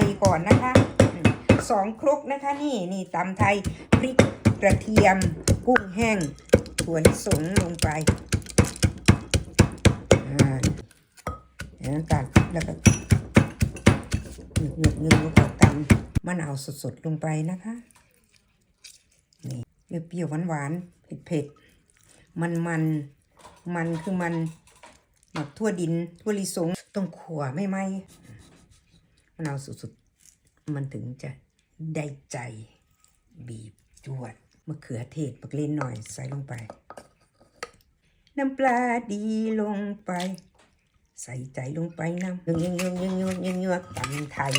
ยก่อนนะคะสองครกนะคะนี่นี่ตำไทยพริกกระเทียมกุ้งแห้งถั่วลิสงลงไปอ่าแล้วตัดแล้วก็เงือกเงือกเงือกแล้วก็ตำมะนาวสดๆลงไปนะคะนี่เปรี้ยวหวานๆเผ็ดๆมันมันๆมันคือมันหมักทั่วดินทั่วลิสงต้องขัวไม่ไหม นาวสุดๆ มันถึงจะได้ใจบีบจวดมะเขือเทศปักเล่นหน่อยใส่ลงไป น้ำปลาดีลงไป ใส่ใจลงไปน้ำยังยังยังยังยังยังยังตำไทย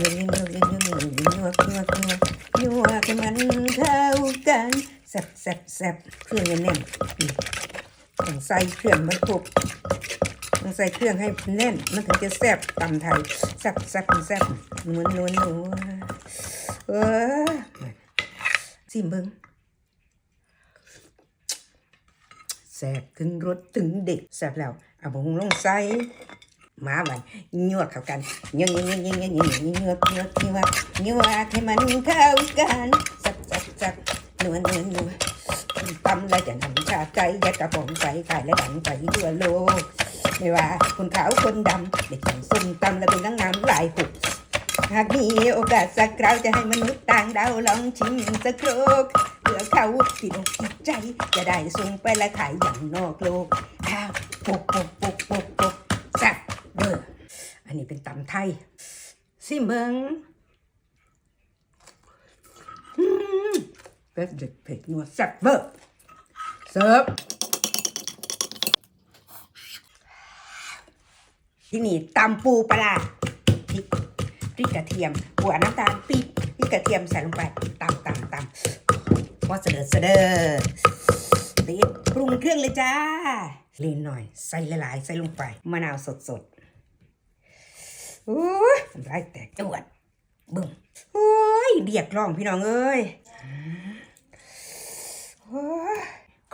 ยังยังยังยังยังยังยังยังยังยังยังให้มันเข้ากันแซ่บแซ่บแซ่บเครื่องแน่นๆนี่ต้องใส่เครื่องมันครบ ต้องใส่เครื่องให้แน่น มันถึงจะแซ่บตำไทยแซ่บแซ่บแซ่บนวลนวลนวลเออสิเบิ้งแซ่บถึงรสถึงเด็กแซ่บแล้วเอาบงลงใส่มาบันยวดเข้ากันยวดยวดยวดยวดยวดยวดยวดยวดยวดให้มันเข้ากันแซ่บแซ่บแซ่บนวลนวลนวล ตำแล้วจะนำชาใจยัดกระป๋องใส่ขายและดังไปทั่วโลก ไม่ว่าคนขาวคนดำได้กินส้มตำและเป็นทั้งน้ำลายหุบหากมีโอกาสสักคราวจะให้มนุษย์ต่างดาวลองชิมสักโครกเพื่อเขาที่อกที่ใจ จะได้ส่งไปและขายอย่างนอกโลกอ้าวปกปกปกปกปกแซ่บเด้ออันนี้เป็นตำไทยซิเบิงอืม เป็ดเด็ดเผ็ดนัวแซ่บเวอร์เสิร์ฟที่นี่ตำปูปลาพริกพริกกระเทียมหัวน้ำตาลปี๊บพริกกระเทียมใส่ลงไปตำตำตำว่าเสดอเสดอตีดปรุงเครื่องเลยจ้าเลนหน่อย ใส่หลายๆใส่ลงไปมะนาวสดสดๆโอ้ยน้ำลายแตกจวดบึ้มโอ้ยเรียกร้องพี่น้องเอ้ย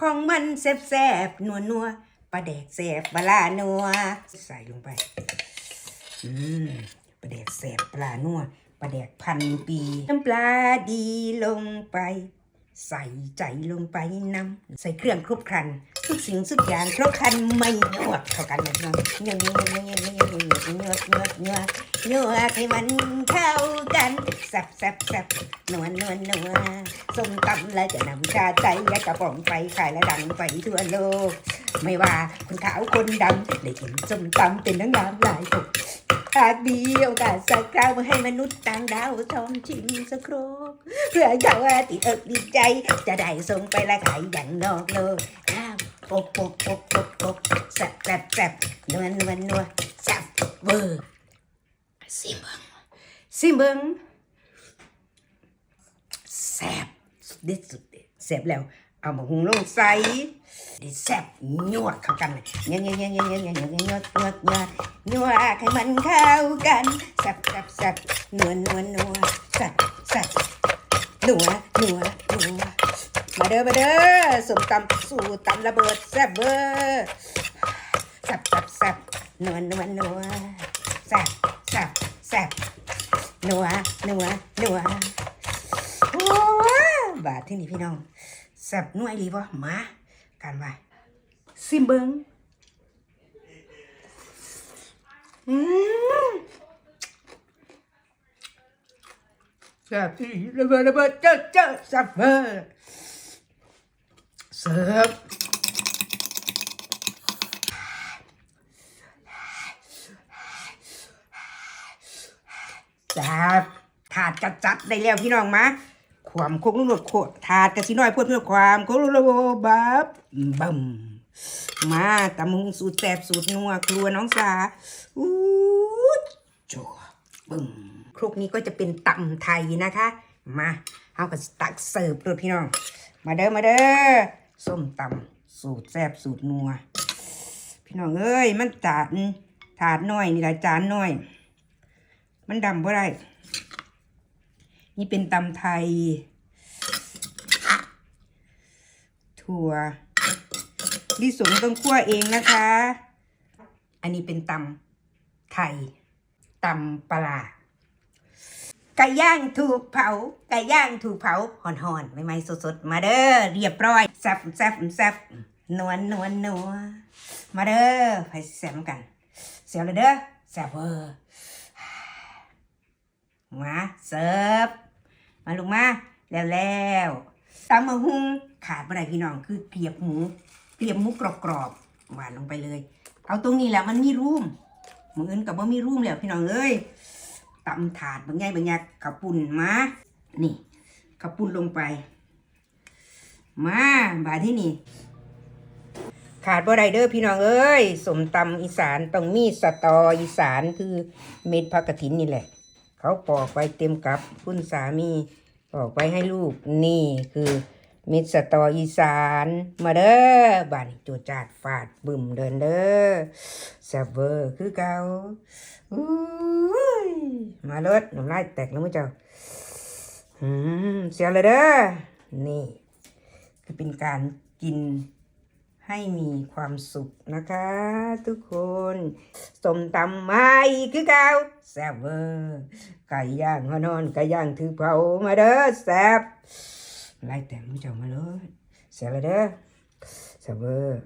ของมันแซ่บๆนัวนัวปลาแดกแซ่บปลาร้านัว ใส่ลงไป อืมปลาแดกแซ่บปลานัวปลาแดกพันปี น้ำปลาดีลงไป ใส่ใจลงไปนำใส่เครื่องครบครันทุกสิ่งทุกอย่างครบครันไม่นวดเข้ากันนะน้องเนื้อเนื้อเนื้อเนื้อเนื้อเนื้อเนื้อเนื้อเนื้อเนื้อให้มันเข้ากันแซ่บแซ่บแซ่บนวลนวลนวลส้มตำแล้วจะนำชาใจและกระป๋องไปขายและดังไปทั่วโลก ไม่ว่าคนขาวคนดำได้กินส้มตำเป็นทั้งน้ำลายตก หากมีโอกาสสักคราวมาให้มนุษย์ต่างดาวชมชิมสักครกเพื่อเขาติดเอิกดีใจ จะได้ส่งไปละขายอย่างนอกโลกอ้าวปกปกปกปกปกแซ่บแซ่บแซ่บนวลนวลนวลแซ่บเวอร์ซิมเบิงซิมเบิงแซ่บสุดเด็ดสุดเด็ดแซ่บแล้ว เอาหมูหุงลงใส่แซ่บนวดเข้ากันเลยเงี้ยเนี้ยเนี้ยเนี้ยเนี้ยเนี้ยเนี้ยยวดยวดยวดยวดให้มันเข้ากันแซ่บแซ่บแซ่บนัวนัวนวดแซ่บแซ่บนัวนัวนวดมาเด้อมาเด้อสมตำสู่ตำระเบิดแซ่บเบอร์แซ่บแซ่บแซ่บนัวนัวนัวแซ่บแซ่บแซ่บนัวนัวนัว้าวบาทที่นี่พี่น้อง แซ่บนัวอีหลีบ่มาการไปซิมเบิงอืมแซ่บที่ระเบิดระเบิดเจ้าเจ้าแซ่บเบอร์เสิร์ฟแซ่บถาดจัดจัดได้แล้วพี่น้องมา ความโคกลูกหนวดโคถาดกะสิน้อยเพื่อเพื่อความโคกลูกโลบับบัมมาตำมุงสูตรแสบสูตรนัวครัวน้องสาอู้จัวบึมครกนี้ก็จะเป็นตำไทยนะคะ มาเอากับตักเสิร์ฟเลยพี่น้อง มาเด้อมาเด้อส้มตำสูตรแสบสูตรนัว พี่น้องเอ้ยมันจานถาดน้อยนี่ละจานน้อย มันดำบ่ได้ นี่เป็นตำไทย ถั่วลิสงต้องคั่วเองนะคะ อันนี้เป็นตำไทยตำปลาไก่ย่างถูกเผาไก่ย่างถูกเผาห่อนใหม่ๆสดๆ มาเด้อเรียบร้อยแซ่บแซ่บแซ่บนวลนวลนัวมาเด้อไปแซ่บกันเสียวเลยเด้อแซ่บเวอร์ มาเสิร์ฟมาลงมาแล้วแล้วตำมะฮุงขาดบ่ได้พี่น้องคือเกลียบหมูเกลียบหมูกรอบๆหวานลงไปเลย เอาตรงนี้แหละมันมีรูมมืออื่นกับว่ามีรูมแล้วพี่น้องเอ้ยตำถาดบางไงบางอย่างขับปุ่นมานี่ขับปุ่นลงไป มาบาที่นี่ ขาดบ่ได้เด้อพี่น้องเอ้ยสมตำอีสานต้องมีสตออีสานคือเม็ดผักกระถินนี่แหละ เขาปอกไปเต็มกับคุณสามีปอกไปให้ลูกนี่คือเม็ดสตออีสาน มาเด้อบานจูจาดฟาดบึมเดินเด้อแซบเวอร์คือเก่าอุ้ยมาเลิศน้ำลายแตกแล้วมั้งเจ้าอืมเสียเลยเด้อนี่ คือเป็นการกิน ให้มีความสุขนะคะ ทุกคนสมตำมาอีกคือเก่าแซ่บเวอร์ไก่ย่างฮอนอนไก่ย่างถือเผามาเด้อแซ่บไล่แต่งมือเจ้ามาเลยแซ่บเลยเด้อแซ่บเวอร์